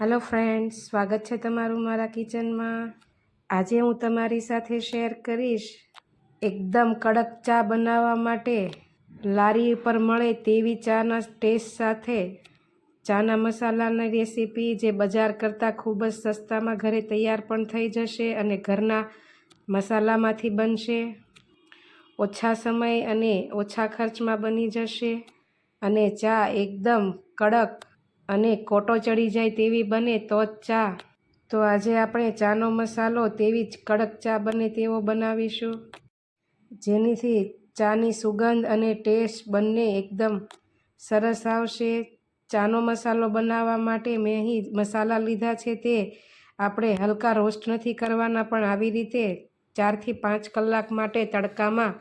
Hello friends સ્વાગત છે તમારું મારા કિચનમાં. આજે હું તમારી સાથે શેર કરીશ એકદમ કડક ચા બનાવવા માટે. લારી પર મળે તેવી ચાના ટેસ્ટ સાથે ચાના મસાલાની રેસીપી જે બજાર કરતાં ખૂબ જ સસ્તામાં ઘરે તૈયાર પણ થઈ જશે અને ઘરના મસાલામાંથી બનશે. ઓછા સમય અને ઓછા ખર્ચમાં બની જશે અને ચા એકદમ કડક અને કોટો ચડી જાય તેવી બને તો જ ચા. તો આજે આપણે ચાનો મસાલો તેવી જ કડક ચા બને તેવો બનાવીશું. જેનીથી ચાની સુગંધ અને ટેસ્ટ બંને એકદમ સરસ આવશે. ચાનો મસાલો બનાવવા માટે મેં અહીં મસાલા લીધા છે તે આપણે હલકા રોસ્ટ નથી કરવાના પણ આવી રીતે ચારથી પાંચ કલાક માટે તડકામાં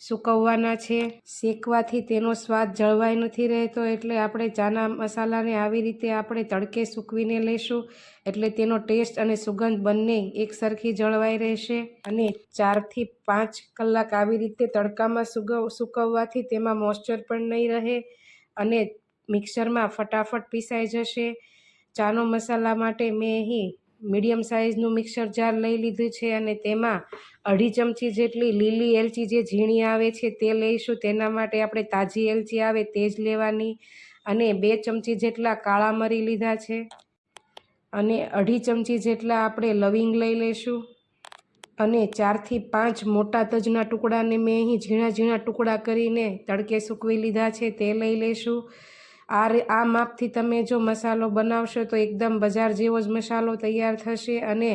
સૂકવવાના છે. શેકવાથી તેનો સ્વાદ જળવાઈ નથી રહેતો એટલે આપણે ચાના મસાલાને આવી રીતે આપણે તડકે સૂકવીને લઈશું એટલે તેનો ટેસ્ટ અને સુગંધ બંને એકસરખી જળવાઈ રહેશે. અને ચારથી પાંચ કલાક આવી રીતે તડકામાં સુગવ, સૂકવવાથી તેમાં મોઇશ્ચર પણ નહીં રહે અને મિક્સરમાં ફટાફટ પીસાઈ જશે. ચાનો મસાલા માટે મેં અહીં મીડિયમ સાઇઝનું મિક્સર જાર લઈ લીધું છે અને તેમાં અઢી ચમચી જેટલી લીલી એલચી જે ઝીણી આવે છે તે લઈશું. તેના માટે આપણે તાજી એલચી આવે તે જ લેવાની અને બે ચમચી જેટલા કાળા મરી લીધા છે. અને અઢી ચમચી જેટલા આપણે લવિંગ લઈ લઈશું. અને ચારથી પાંચ મોટા તજના ટુકડાને મેં અહીં ઝીણા ઝીણા ટુકડા કરીને તડકે સૂકવી લીધા છે તે લઈ લઈશું. આ આ માપથી તમે જો મસાલો બનાવશો તો એકદમ બજાર જેવો જ મસાલો તૈયાર થશે અને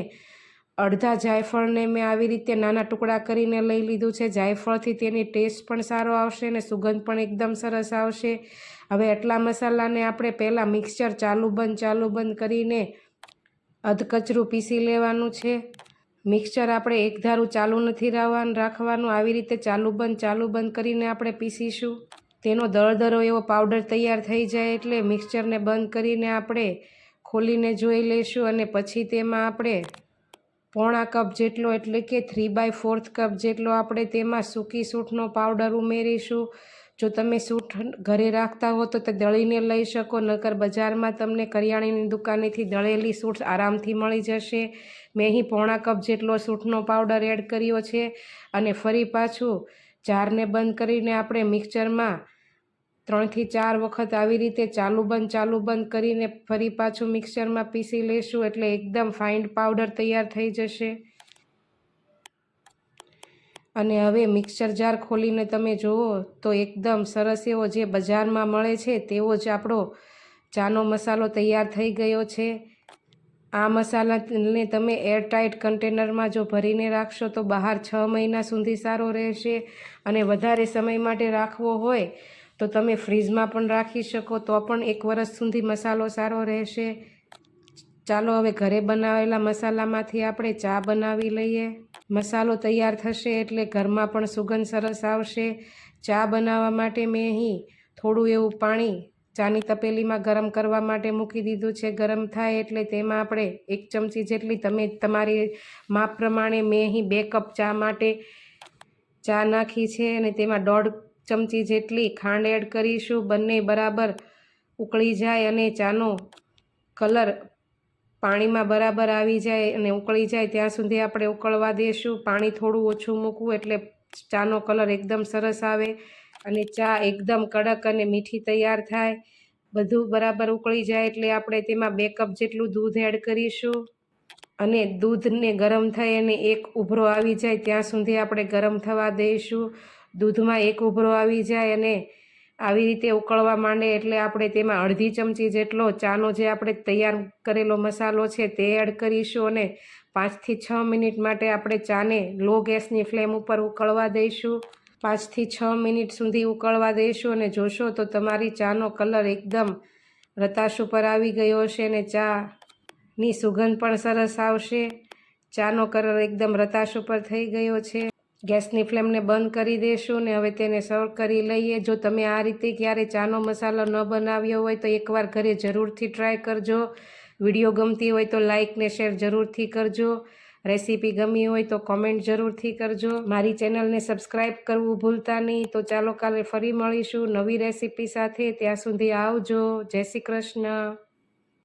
અડધા જાયફળને મેં આવી રીતે નાના ટુકડા કરીને લઈ લીધું છે. જાયફળથી તેની ટેસ્ટ પણ સારો આવશે અને સુગંધ પણ એકદમ સરસ આવશે. હવે એટલા મસાલાને આપણે પહેલાં મિક્સચર ચાલુ બંધ ચાલુ બંધ કરીને અધકચરું પીસી લેવાનું છે. મિક્સચર આપણે એકધારું ચાલુ નથી રહેવાનું રાખવાનું. આવી રીતે ચાલુ બંધ ચાલુ બંધ કરીને આપણે પીસીશું. તેનો દળદરો એવો પાવડર તૈયાર થઈ જાય એટલે મિક્સચરને બંધ કરીને આપણે ખોલીને જોઈ લઈશું અને પછી તેમાં આપણે પોણા કપ જેટલો એટલે કે થ્રી બાય ફોર્થ કપ જેટલો આપણે તેમાં સૂકી સૂંઠનો પાવડર ઉમેરીશું. જો તમે સૂંઠ ઘરે રાખતા હો તો તે દળીને લઈ શકો, નકર બજારમાં તમને કરિયાણાની દુકાનેથી દળેલી સૂંઠ આરામથી મળી જશે. મેં અહીં પોણા કપ જેટલો સૂંઠનો પાવડર એડ કર્યો છે અને ફરી પાછું જારને બંધ કરીને આપણે મિક્સચરમાં ત્રણથી ચાર વખત આવી રીતે ચાલુ બંધ ચાલુ બંધ કરીને ફરી પાછું મિક્સરમાં પીસી લઈશું એટલે એકદમ ફાઇન પાવડર તૈયાર થઈ જશે. અને હવે મિક્સર જાર ખોલીને તમે જુઓ તો એકદમ સરસ એવો જે બજારમાં મળે છે તેવો જ આપણો ચાનો મસાલો તૈયાર થઈ ગયો છે. આ મસાલાને તમે એરટાઇટ કન્ટેનરમાં જો ભરીને રાખશો તો બહાર છ મહિના સુધી સારો રહેશે અને વધારે સમય માટે રાખવો હોય તો તમે ફ્રીજમાં પણ રાખી શકો, તો પણ એક વરસ સુધી મસાલો સારો રહેશે. ચાલો હવે ઘરે બનાવેલા મસાલામાંથી આપણે ચા બનાવી લઈએ. મસાલો તૈયાર થશે એટલે ઘરમાં પણ સુગંધ સરસ આવશે. ચા બનાવવા માટે મેં અહીં થોડું એવું પાણી ચાની તપેલીમાં ગરમ કરવા માટે મૂકી દીધું છે. ગરમ થાય એટલે તેમાં આપણે એક ચમચી જેટલી તમે તમારી માપ પ્રમાણે મેં અહીં બે કપ ચા માટે ચા નાખી છે અને તેમાં દોઢ ચમચી જેટલી ખાંડ એડ કરીશું, બંને બરાબર ઉકળી જાય અને ચાનો કલર પાણીમાં બરાબર આવી જાય અને ઉકળી જાય, ત્યાં સુધી આપણે ઉકળવા દઈશું પાણી થોડું ઓછું મૂકવું એટલે ચાનો કલર એકદમ સરસ આવે અને ચા એકદમ કડક અને મીઠી તૈયાર થાય. બધું બરાબર ઉકળી જાય એટલે આપણે તેમાં બે કપ જેટલું દૂધ એડ કરીશું. અને દૂધને ગરમ થાય અને એક ઉભરો આવી જાય, ત્યાં સુધી આપણે ગરમ થવા દઈશું દૂધમાં એક ઉભરો આવી જાય અને આવી રીતે ઉકળવા માંડે એટલે આપણે તેમાં અડધી ચમચી જેટલો ચાનો જે આપણે તૈયાર કરેલો મસાલો છે તે એડ કરીશું અને પાંચથી છ મિનિટ માટે આપણે ચાને લો ગેસની ફ્લેમ ઉપર ઉકળવા દઈશું. પાંચથી છ મિનિટ સુધી ઉકળવા દઈશું અને જોશો તો તમારી ચાનો કલર એકદમ રતાશ ઉપર આવી ગયો હશે અને ચાની સુગંધ પણ સરસ આવશે. ચાનો કલર એકદમ રતાશ ઉપર થઈ ગયો છે. ગેસની ફ્લેમને બંધ કરી દેશું ને હવે તેને સર્વ કરી લઈએ. જો તમે આ રીતે ક્યારે ચાનો મસાલો ન બનાવ્યો હોય તો એકવાર ઘરે જરૂરથી ટ્રાય કરજો. વીડિયો ગમતી હોય તો લાઇક ને શેર જરૂરથી કરજો. રેસીપી ગમી હોય તો કોમેન્ટ જરૂરથી કરજો. મારી ચેનલને સબસ્ક્રાઈબ કરવું ભૂલતા નહીં. તો ચાલો કાલે ફરી મળીશું નવી રેસીપી સાથે. ત્યાં સુધી આવજો. જય શ્રી કૃષ્ણ.